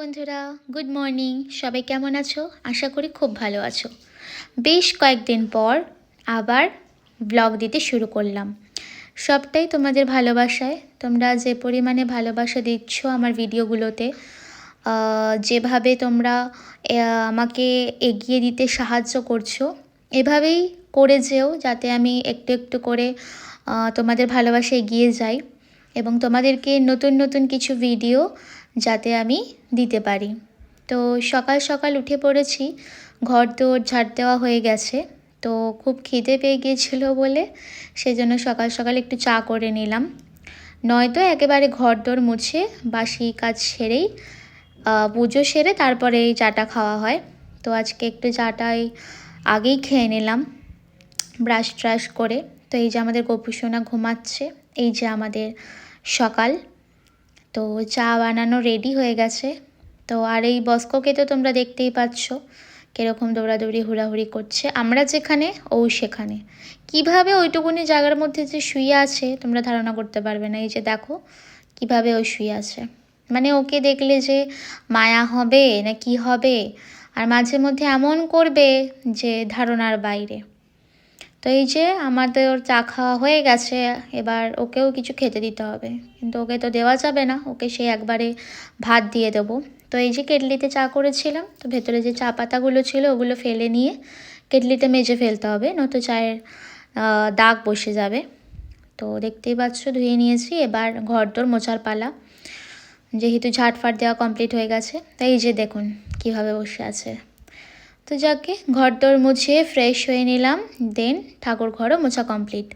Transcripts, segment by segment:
বন্ধুরা good morning সবাই কেমন আছো? আশা করি খুব ভালো আছো। বেশ কয়েকদিন পর আবার ব্লগ দিতে শুরু করলাম। সবটাই তোমাদের ভালোবাসায়। তোমরা যে পরিমাণে ভালোবাসা দিচ্ছ আমার ভিডিওগুলোতে যেভাবে তোমরা আমাকে এগিয়ে দিতে সাহায্য করছ, এভাবেই করে যেও যাতে আমি একটু একটু করে তোমাদের ভালোবাসা এগিয়ে যাই। এবং তোমাদেরকে নতুন নতুন কিছু ভিডিও যাতে আমি দিতে পারি। তো সকাল সকাল উঠে পড়েছি ঘর দোর ঝাড় দেওয়া হয়ে গেছে। তো খুব খিদে পেয়ে গিয়েছিল বলে সেজন্য সকাল সকাল একটু চা করে নিলাম। নয়তো একেবারে ঘর দোর মুছে বাসি কাজ সেরেই পুজো সেরে তারপরে এই চাটা খাওয়া হয়। তো আজকে একটু চাটাই আগেই খেয়ে নিলাম, ব্রাশ ট্রাশ করে। তো এই যে আমাদের গোপুসোনা ঘুমাচ্ছে, এই যে আমাদের সকাল। তো চা বানানো রেডি হয়ে গেছে। তো আর এই বস্কোকে তো তোমরা দেখতেই পাচ্ছ কীরকম দৌড়াদৌড়ি, হুড়াহুড়ি করছে। আমরা যেখানে, ও সেখানে। কীভাবে ওইটুকুনি জায়গার মধ্যে যে শুয়ে আছে, তোমরা ধারণা করতে পারবে না। এই যে দেখো, কীভাবে ও শুয়ে আছে। মানে ওকে দেখলে যে মায়া হবে না কি হবে, আর মাঝে মধ্যে এমন করবে যে ধারণার বাইরে। তো এই যে আমাদের ওর চা খাওয়া হয়ে গেছে, এবার ওকেও কিছু খেতে দিতে হবে। কিন্তু ওকে তো দেওয়া যাবে না, ওকে সে একবারে ভাত দিয়ে দেবো। তো এই যে কেটলিতে চা করেছিলাম, তো ভেতরে যে চা পাতাগুলো ছিল ওগুলো ফেলে নিয়ে কেটলিতে মেজে ফেলতে হবে, নয়তো চায়ের দাগ বসে যাবে। তো দেখতেই পাচ্ছ, ধুয়ে নিয়েছি, এবার ঘর দোর মোছার পালা। যেহেতু ঝাটফাট দেওয়া কমপ্লিট হয়ে গেছে, তাই এই যে দেখুন কীভাবে বসে আছে। তো যাকে ঘর দর মুছে ফ্রেশ হয়ে নিলাম দেন ঠাকুর ঘরও মোছা কমপ্লিট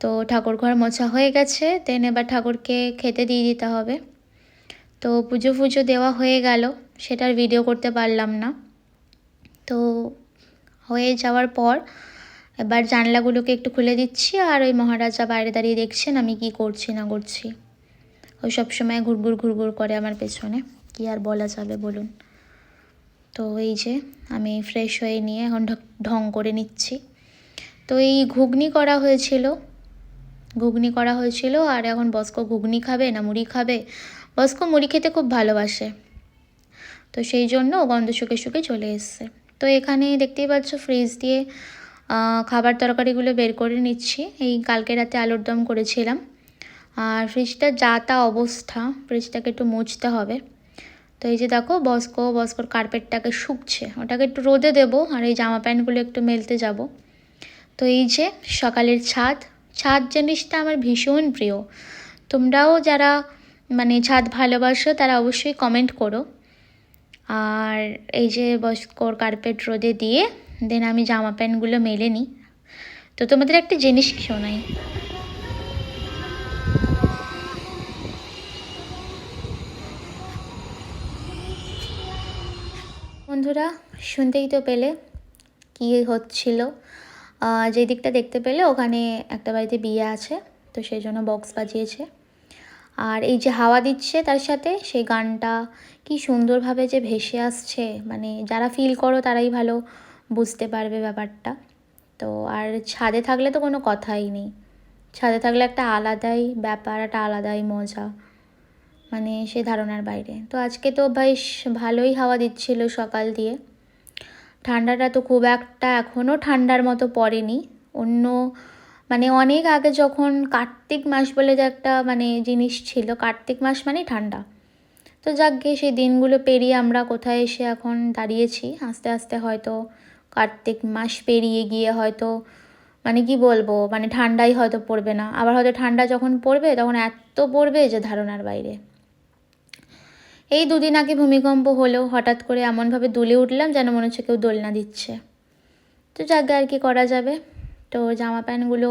তো ঠাকুর ঘর মোছা হয়ে গেছে দেন এবার ঠাকুরকে খেতে দিয়ে দিতে হবে। তো পুজো ফুজো দেওয়া হয়ে গেল সেটার ভিডিও করতে পারলাম না। তো হয়ে যাওয়ার পর এবার জানলাগুলোকে একটু খুলে দিচ্ছি, আর ওই মহারাজা বাইরে দাঁড়িয়ে দেখছেন আমি কি করছি না করছি। ওই সবসময় ঘুরঘুর ঘুরঘুর করে আমার পেছনে, কি আর বলা যাবে বলুন। তো এই যে আমি ফ্রেশ হয়ে নিয়ে এখন ঢ- করে নিচ্ছি। তো এই ঘুগনি করা হয়েছিল। ঘুগনি করা হয়েছিল আর এখন বস্কো ঘুগনি খাবে না মুড়ি খাবে? বস্কো মুড়ি খেতে খুব ভালোবাসে। তো সেই জন্য গন্ধ শুকে শুকে চলে এসছে। তো এখানে দেখতেই পাচ্ছ ফ্রিজ দিয়ে খাবার তরকারিগুলো বের করে নিচ্ছি। এই কালকে রাতে আলুর দম করেছিলাম। আর ফ্রিজটা যা তা অবস্থা ফ্রিজটাকে একটু মুছতে হবে। তো এই যে দেখো বস্কো, বস্কোর কার্পেটটাকে শুকছে। ওটাকে একটু রোদে দেবো আর এই জামা প্যান্টগুলো একটু মেলতে যাব। তো এই যে সকালের ছাদ ছাদ জিনিসটা আমার ভীষণ প্রিয়। তোমরাও যারা মানে ছাদ ভালোবাসো, তারা অবশ্যই কমেন্ট করো। আর এই যে বস্কোর কার্পেট রোদে দিয়ে দেন আমি জামা প্যান্টগুলো মেলে নিই। তো তোমাদের একটা জিনিস শোনাই। বন্ধুরা, শুনতেই তো পেলে কী হচ্ছিল। যে দিকটা দেখতে পেলে, ওখানে একটা বাড়িতে বিয়ে আছে, তো সেই জন্য বক্স বাজিয়েছে। আর এই যে হাওয়া দিচ্ছে তার সাথে, সেই গানটা কি সুন্দরভাবে যে ভেসে আসছে মানে যারা ফিল করো তারাই ভালো বুঝতে পারবে ব্যাপারটা। তো আর ছাদে থাকলে তো কোনো কথাই নেই। ছাদে থাকলে একটা আলাদাই ব্যাপার, একটা আলাদাই মজা। মানে সে ধারণার বাইরে। তো আজকে তো বেশ ভালোই হাওয়া দিচ্ছিল সকাল দিয়ে। ঠান্ডাটা তো খুব একটা এখনও ঠান্ডার মতো পড়েনি। অন্য মানে অনেক আগে যখন কার্তিক মাস বলে যে একটা মানে জিনিস ছিল, কার্তিক মাস মানেই ঠান্ডা। তো যাক গিয়ে সেই দিনগুলো পেরিয়ে আমরা কোথায় এসে এখন দাঁড়িয়েছি, আস্তে আস্তে হয়তো কার্তিক মাস পেরিয়ে গিয়ে হয়তো মানে কি বলব মানে ঠান্ডাই হয়তো পড়বে না। আবার হয়তো ঠান্ডা যখন পড়বে, তখন এত পড়বে যে ধারণার বাইরে। এই দুদিন আগে ভূমিকম্প হলো হঠাৎ করে এমনভাবে দুলে উঠলাম যেন মনে হচ্ছে কেউ দোলনা দিচ্ছে। তো যাকে আর কি করা যাবে? তো জামা প্যান্টগুলো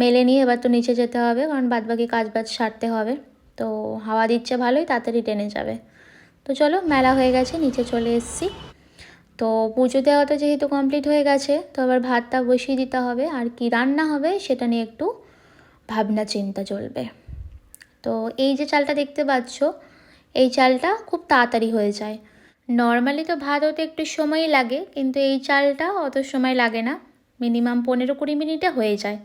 মেলে নিয়ে এবার তো নিচে যেতে হবে, কারণ বাদবাকি কাজ বাজ সারতে হবে। তো হাওয়া দিচ্ছে ভালোই, তাড়াতাড়ি টেনে যাবে। তো চলো, মেলা হয়ে গেছে, নিচে চলে এসেছি। তো পুজো দেওয়া তো যেহেতু কমপ্লিট হয়ে গেছে, তো আবার ভাতটা বসিয়ে দিতে হবে। আর কি রান্না হবে সেটা নিয়ে একটু ভাবনা চিন্তা চলবে। তো এই যে চালটা দেখতে পাচ্ছ এই চালটা খুব তাড়াতাড়ি হয়ে যায়। নর্মালি তো ভাত হতে একটু সময় লাগে, কিন্তু এই চালটা অত সময় লাগে না। মিনিমাম পনেরো কুড়ি মিনিটে হয়ে যায়।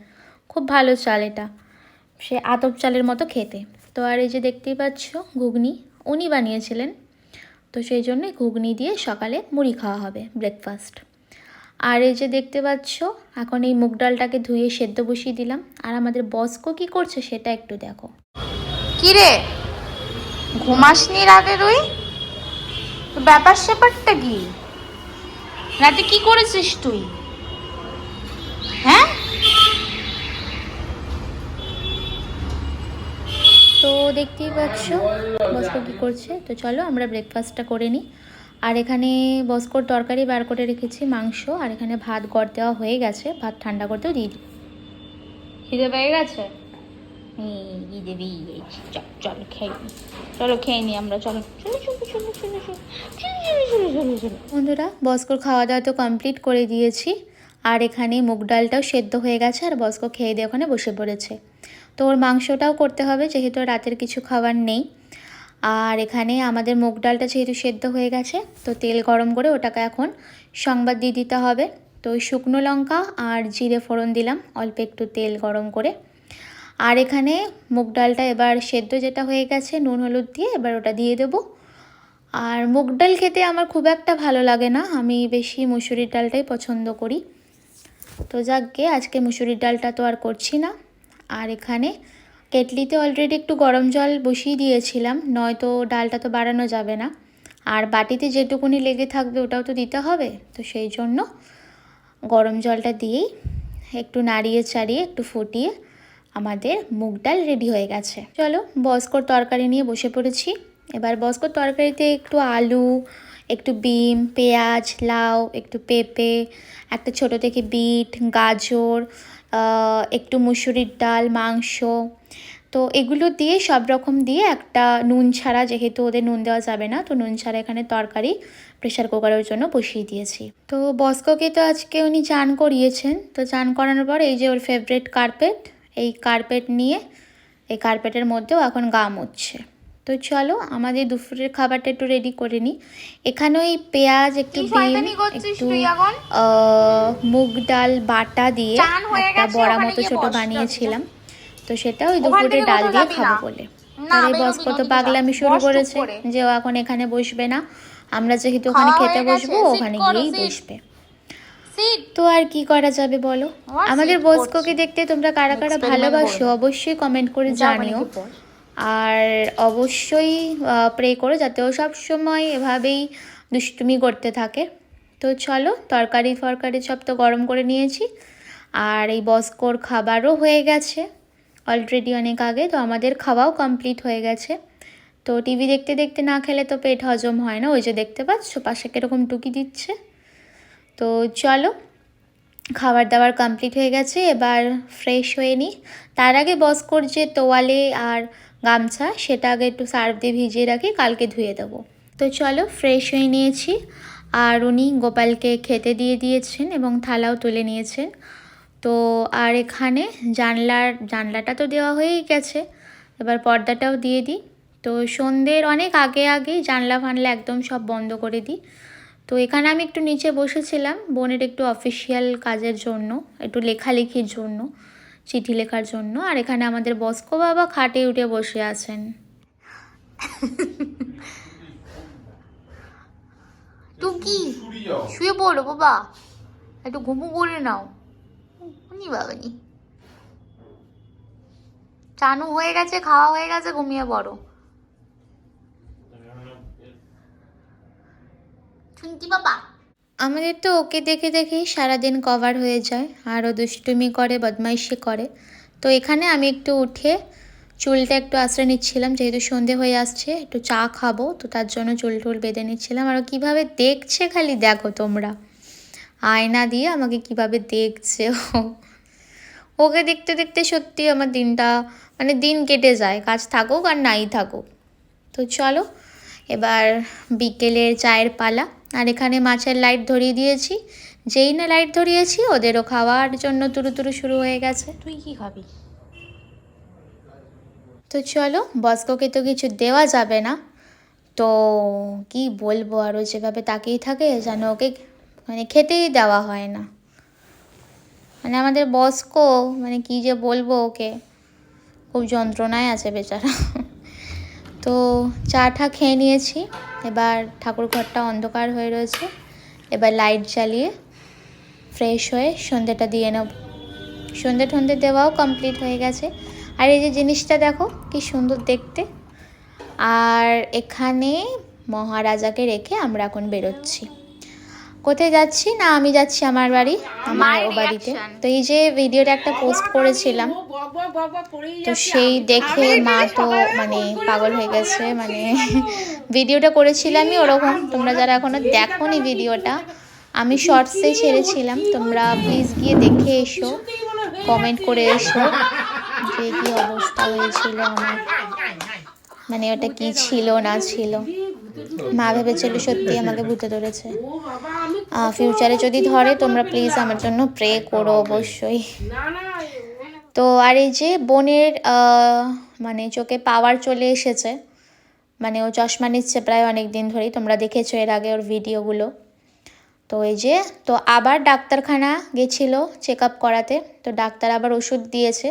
খুব ভালো চাল এটা। সে আতপ চালের মতো খেতে। তো আর এই যে দেখতেই পাচ্ছ, ঘুগনি উনি বানিয়েছিলেন। তো সেই জন্যই ঘুগনি দিয়ে সকালে মুড়ি খাওয়া হবে ব্রেকফাস্ট আর এই যে দেখতে পাচ্ছ, এখন এই মুগ ডালটাকে ধুয়ে সেদ্ধ বসিয়ে দিলাম। আর আমাদের বস্কো কি করছে সেটা একটু দেখো। কি রে ঘুমাসনি রাতে তুই তো ব্যাপার স্যাপারটা কি? রাতে কি করেছিস তুই? হ্যাঁ? তো দেখতেই পাচ্ছ বস্কো কী করছে? তো চলো আমরা ব্রেকফাস্টটা করে নিই। আর এখানে বস্কোর তরকারি বার করে রেখেছি মাংস। আর এখানে ভাত গড় দেওয়া হয়ে গেছে ভাত ঠান্ডা করতেও দিই। খিদে পেয়ে গেছে? পেয়ে গেছি চলো খেয়ে চলো খেয়ে নি আমরা চলো চলো চলো চলো চলো চলো চলো চলো চলো চলো বন্ধুরা, বস্কর খাওয়া দাওয়া তো কমপ্লিট করে দিয়েছি। আর এখানে মুগ ডালটাও সেদ্ধ হয়ে গেছে আর বস্কো খেয়ে দিয়ে ওখানে বসে পড়েছে। তো ওর মাংসটাও করতে হবে, যেহেতু রাতের কিছু খাবার নেই। আর এখানে আমাদের মুগ ডালটা যেহেতু সেদ্ধ হয়ে গেছে, তো তেল গরম করে ওটাকে এখন সংবাদ দিয়ে দিতে হবে। তো শুকনো লঙ্কা আর জিরে ফোড়ন দিলাম, অল্প একটু তেল গরম করে। আর এখানে মুগ ডালটা এবার সেদ্ধ যেটা হয়ে গেছে, নুন, হলুদ দিয়ে এবার ওটা দিয়ে দেবো। আর মুগ ডাল খেতে আমার খুব একটা ভালো লাগে না, আমি বেশি মুসুরির ডালটাই পছন্দ করি। তো যাকগে, আজকে মুসুরির ডালটা তো আর করছি না। আর এখানে কেটলিতে অলরেডি একটু গরম জল বসিয়ে দিয়েছিলাম, নয়তো ডালটা তো বাড়ানো যাবে না। আর বাটিতে যেটুকুনি লেগে থাকবে ওটাও তো দিতে হবে, তো সেই জন্য গরম জলটা দিয়েই একটু নাড়িয়ে চাড়িয়ে একটু ফুটিয়ে আমাদের মুগ ডাল রেডি হয়ে গেছে। চলো বস্কর তরকারি নিয়ে বসে পড়েছি। এবার বস্কর তরকারিতে একটু আলু, একটু বিম, পেঁয়াজ, লাউ, একটু পেঁপে, একটা ছোট থেকে বিট, গাজর একটু মুসুরির ডাল, মাংস। তো এগুলো দিয়ে সব রকম দিয়ে একটা নুন ছাড়া, যেহেতু ওদের নুন দেওয়া যাবে না, তো নুন ছাড়া এখানে তরকারি প্রেশার কুকারের জন্য বসিয়ে দিয়েছি। তো বস্কোকে তো আজকে উনি চান করিয়েছেন। তো চান করানোর পর এই যে ওর ফেভারিট কার্পেট এই কার্পেট নিয়ে এই কার্পেটের মধ্যেও এখন গা মুছছে। তো চলো আমাদের দুপুরের খাবারটা একটু রেডি করে নিই। এখানে ওই পেঁয়াজ একটু ডিম একটু মুগ ডাল বাটা দিয়ে একটা বড়া মতো ছোট বানিয়েছিলাম। তো সেটা ওই দুপুরে ডাল দিয়ে খাব বলে। আর এই বেরোবি বস্কো তো ওদিকে পাগলামি শুরু করেছে যে ও এখন এখানে বসবে না। আমরা যেহেতু ওখানে খেতে বসবো ওখানে গিয়েই বসবে। তো আর কি করা যাবে বলো? আমাদের বস্কোকে দেখতে তোমরা কারা কারা ভালোবাসো অবশ্যই কমেন্ট করে জানিও। আর অবশ্যই প্রে করো যাতে ও সব সময় এভাবেই দুষ্টুমি করতে থাকে। তো চলো তরকারি ফরকারি সব তো গরম করে নিয়েছি। আর এই বস্কোর খাবারও হয়ে গেছে। অলরেডি অনেক আগে তো আমাদের খাওয়াও কমপ্লিট হয়ে গেছে। তো টিভি দেখতে দেখতে না খেলে তো পেট হজম হয় না। ওই যে দেখতে পাচ্ছ পাশে কীরকম টুকি দিচ্ছে। তো চলো খাবার দাবার কমপ্লিট হয়ে গেছে, এবার ফ্রেশ হয়ে নিই তার আগে বস্কোর যে তোয়ালে আর গামছা, সেটা আগে একটু সার্ফ দিয়ে ভিজিয়ে রাখি, কালকে ধুয়ে দেবো। তো চলো ফ্রেশ হয়ে নিয়েছি। আর উনি গোপালকে খেতে দিয়ে দিয়েছেন এবং থালাও তুলে নিয়েছেন। তো আর এখানে জানলার, জানলাটা তো দেওয়া হয়েই গেছে। এবার পর্দাটাও দিয়ে দিই। তো সন্ধ্যের অনেক আগে আগেই জানলা ফানলা একদম সব বন্ধ করে দিই। তো এখানে আমি একটু নিচে বসেছিলাম বোনের একটু অফিসিয়াল কাজের জন্য একটু লেখালেখির জন্য চিঠি লেখার জন্য আর এখানে আমাদের বস্কো বাবা খাটে উঠে বসে আছেন। তুই কি? শুয়ে পড়ো? বাবা। একটু ঘুমু করে নাও। নি বাবা নি চানু হয়ে গেছে খাওয়া হয়ে গেছে ঘুমিয়ে পড়ো। চুন্তি বাবা। আমাদের তো ওকে দেখে দেখেই সারাদিন কভার হয়ে যায় আর ও দুষ্টুমি করে, বদমাইশি করে। তো এখানে আমি একটু উঠে চুলটা একটু আশ্রয় নিচ্ছিলাম, যেহেতু সন্ধে হয়ে আসছে, একটু চা খাব, তো তার জন্য চুল টুল বেঁধে নিচ্ছিলাম। আর কীভাবে দেখছে খালি, দেখো তোমরা। আয়না দিয়ে আমাকে কীভাবে দেখছে ও। ওকে দেখতে দেখতে সত্যি আমার দিনটা মানে দিন কেটে যায়, কাজ থাকুক আর নাই থাকুক। তো চলো, এবার বিকেলের চায়ের পালা। আর এখানে মাছের লাইট ধরিয়ে দিয়েছি। যেই না লাইট ধরিয়েছি ওদেরও খাওয়ার জন্য তুরু তুরু শুরু হয়ে গেছে। তুই কি খাবি? তো চলো বস্কোকে তো কিছু দেওয়া যাবে না। তো কি বলব আরও যেভাবে তাকেই থাকে যেন ওকে মানে খেতেই দেওয়া হয় না। মানে আমাদের বস্কো মানে কি যে বলব ওকে। খুব যন্ত্রণায় আছে বেচারা। তো চা ঠা খেয়ে নিয়েছি। এবার ঠাকুর ঘরটা অন্ধকার হয়ে রয়েছে। এবার লাইট জ্বালিয়ে ফ্রেশ হয়ে সন্ধ্যেটা দিয়ে নেব। সন্ধ্যে ঠন্ধে দেওয়াও কমপ্লিট হয়ে গেছে। আর এই যে জিনিসটা দেখো, কি সুন্দর দেখতে। আর এখানে মহারাজাকে রেখে আমরা এখন বেরোচ্ছি। কোথায় যাচ্ছি? না আমি যাচ্ছি আমার বাড়ি আমার ও বাড়িতে। তো এই যে ভিডিওটা একটা পোস্ট করেছিলাম। তো সেই দেখে মা তো মানে পাগল হয়ে গেছে মানে ভিডিওটা করেছিলামই ওরকম। তোমরা যারা এখনও দেখোনি ভিডিওটা আমি শর্টসে ছেড়েছিলাম। তোমরা প্লিজ গিয়ে দেখে এসো কমেন্ট করে এসো যে কি অবস্থা হয়েছিল আমার। মানে ওটা কি ছিল না ছিল। মা ভেবেছিল সত্যি আমাকে ভূতে ধরেছে। ফিউচারে যদি ধরে, তোমরা প্লিজ আমার জন্য প্রে করো অবশ্যই। তো আর এই যে বোনের মানে চোখে পাওয়ার চলে এসেছে মানে ও চশমা নিচ্ছে প্রায় অনেক দিন ধরেই, তোমরা দেখেছ এর আগে ওর ভিডিওগুলো তো এই যে, তো আবার ডাক্তারখানা গেছিল চেক আপ করাতে, তো ডাক্তার আবার ওষুধ দিয়েছে,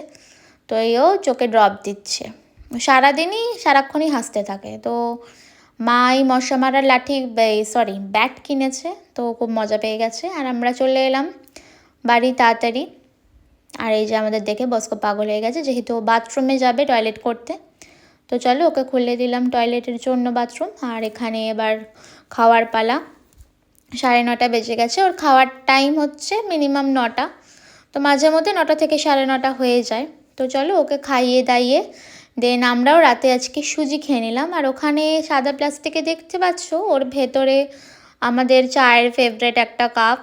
তো এও চোখে ড্রপ দিচ্ছে। সারাদিনই, সারাক্ষণই হাসতে থাকে। তো মা এই মশা মারার লাঠি সরি ব্যাট কিনেছে, তো খুব মজা পেয়ে গেছে। আর আমরা চলে এলাম বাড়ি তাড়াতাড়ি। আর এই যে আমাদের দেখে বস্কো পাগল হয়ে গেছে, যেহেতু বাথরুমে যাবে টয়লেট করতে। তো চলো, ওকে খুলে দিলাম টয়লেটের জন্য বাথরুম আর এখানে এবার খাওয়ার পালা। সাড়ে নটা বেজে গেছে, ওর খাওয়ার টাইম হচ্ছে মিনিমাম নটা। তো মাঝে মধ্যে নটা থেকে সাড়ে নটা হয়ে যায়। তো চলো, ওকে খাইয়ে দাইয়ে দেন আমরাও রাতে আজকে সুজি খেয়ে নিলাম। আর ওখানে সাদা প্লাস্টিকে দেখতে পাচ্ছ ওর ভেতরে আমাদের চায়ের ফেভারেট একটা কাপ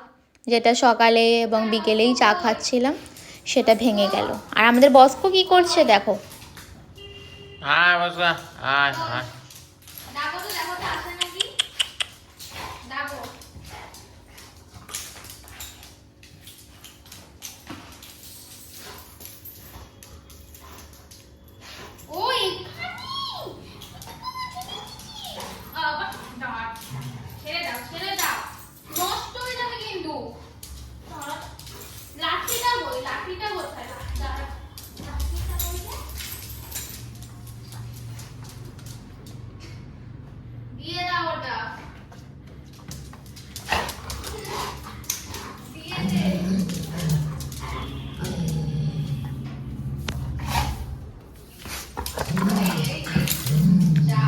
যেটা সকালে এবং বিকেলেই চা খাচ্ছিলাম সেটা ভেঙে গেল। আর আমাদের বস্ক কি করছে দেখো। হ্যাঁ বসা আয় আয় ডাকো তো দেখো তো আসে নাকি ডাকো ও এখানে আবার দাঁড় ছেড়ে দাও ছেড়ে দাও নষ্ট হয়ে যাবে কিন্তু লাঠিটা বই লাঠিটা কোথায় দাঁড়া লাঠিটা বলতে দিয়ে দাও ওটা দিয়ে দে যা।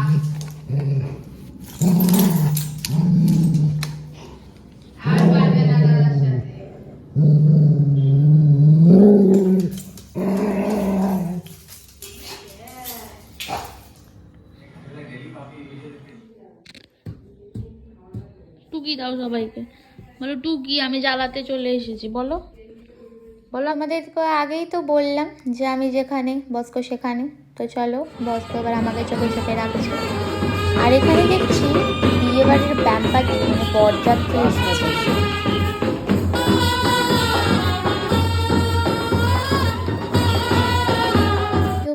আর পারবে না দাদার সাথে টুকি দাও সবাইকে? বলো, টুকি, আমি জ্বালাতে চলে এসেছি, বলো। বলো আমাদের তো আগেই তো বললাম যে আমি যেখানে, বস্কো সেখানে। তো চলো, বস্কো এবার আমাকে চোখে চোখে রাখছে। আর এখানে দেখছি বিয়ে বাড়ির ব্যাম্পাটি মানে বরযাত্রী এসেছে।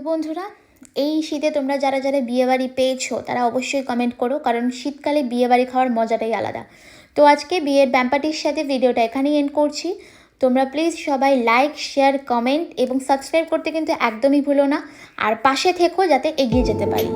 বন্ধুরা এই শীতে তোমরা যারা যারা বিয়েবাড়ি পেয়েছ, তারা অবশ্যই কমেন্ট করো, কারণ শীতকালে বিয়েবাড়ি খাওয়ার মজাটাই আলাদা। তো আজকে বিয়ের ব্যাম্পাটির সাথে ভিডিওটা এখানেই এন্ড করছি। তোমরা প্লিজ সবাই লাইক শেয়ার কমেন্ট এবং সাবস্ক্রাইব করতে কিন্তু একদমই ভুলো না। আর পাশে থেকো যাতে এগিয়ে যেতে পারি।